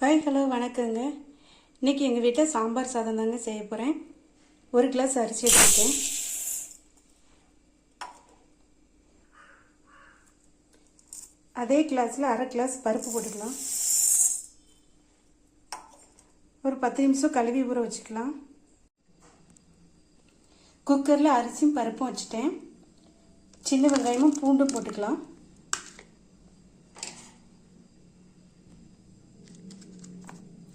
Hi hello வணக்கங்க. இன்றைக்கி எங்கள் வீட்டில் சாம்பார் சாதம் தாங்க செய்ய போகிறேன் ஒரு கிளாஸ் அரிசி எடுத்துருக்கேன் அதே கிளாஸில் அரை கிளாஸ் பருப்பு போட்டுக்கலாம். ஒரு பத்து நிமிஷம் கழுவி ஊற வச்சுக்கலாம். குக்கரில் அரிசியும் பருப்பும் வச்சுட்டேன். சின்ன வெங்காயமும் பூண்டும் போட்டுக்கலாம்.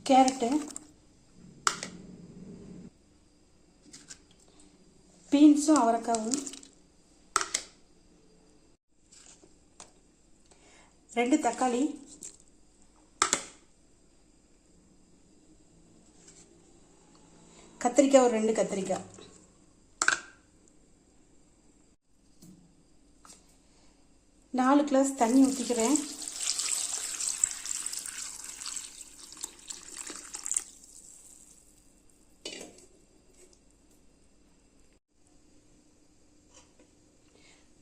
கேரட்டு பீன்ஸும் அவரைக்காவும் ரெண்டு தக்காளி கத்திரிக்காய் ஒரு ரெண்டு கத்திரிக்காய். நாலு கிளாஸ் தண்ணி ஊற்றிக்கிறேன்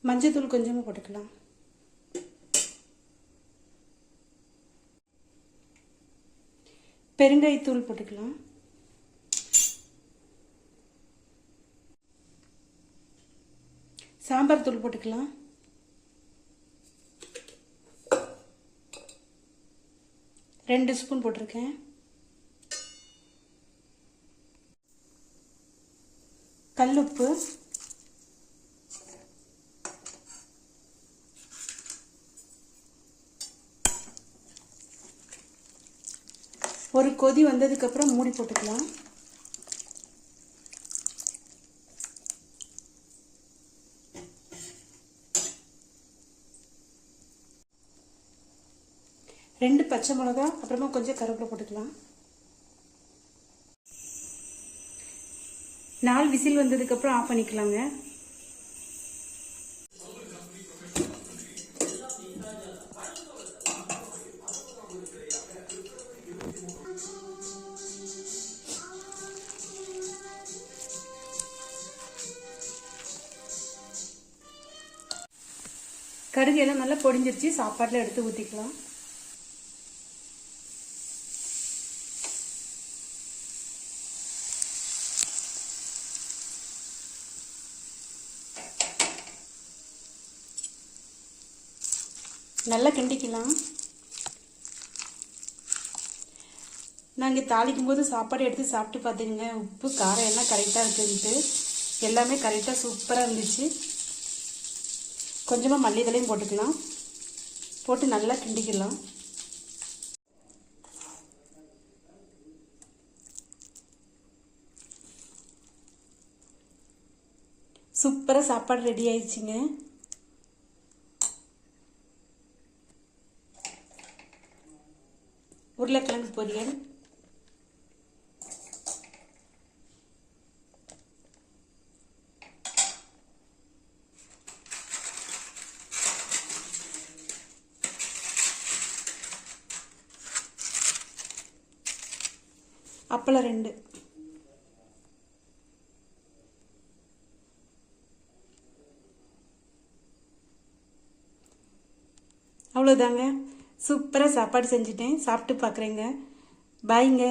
மஞ்சத்தூள் கொஞ்சமாக போட்டுக்கலாம். பெருங்காயத்தூள் போட்டுக்கலாம். சாம்பார் தூள் போட்டுக்கலாம். ரெண்டு ஸ்பூன் போட்டிருக்கேன். கல்லுப்பு. ஒரு கொதி வந்ததுக்கப்புறம் மூடி போட்டுக்கலாம். ரெண்டு பச்சை மிளகா அப்புறமா கொஞ்சம் கருவேப்பிலை போட்டுக்கலாம். நாலு விசில் வந்ததுக்கப்புறம் ஆஃப் பண்ணிக்கலாங்க. கடுகு எல்லாம் நல்லா பொடிஞ்சிருச்சு. சாப்பாட்டில் எடுத்து ஊற்றிக்கலாம் நல்லா கிண்டிக்கலாம். நாங்கள் தாளிக்கும் போது சாப்பாடு எடுத்து சாப்பிட்டு பார்த்துங்க உப்பு காரம் எல்லாம் கரெக்டாக இருக்குன்ட்டு. எல்லாமே கரெக்டாக சூப்பராக இருந்துச்சு. கொஞ்சமாக மல்லிதலையும் போட்டுக்கலாம். போட்டு நல்லா கிண்டிக்கலாம். சூப்பராக சாப்பாடு ரெடி ஆயிடுச்சுங்க. உருளைக்கிழங்கு பொரியல். அப்பளம் ரெண்டு. அவ்வளோதாங்க சூப்பராக சாப்பாடு செஞ்சுட்டேன். சாப்பிட்டு பார்க்குறேங்க பாய்ங்க.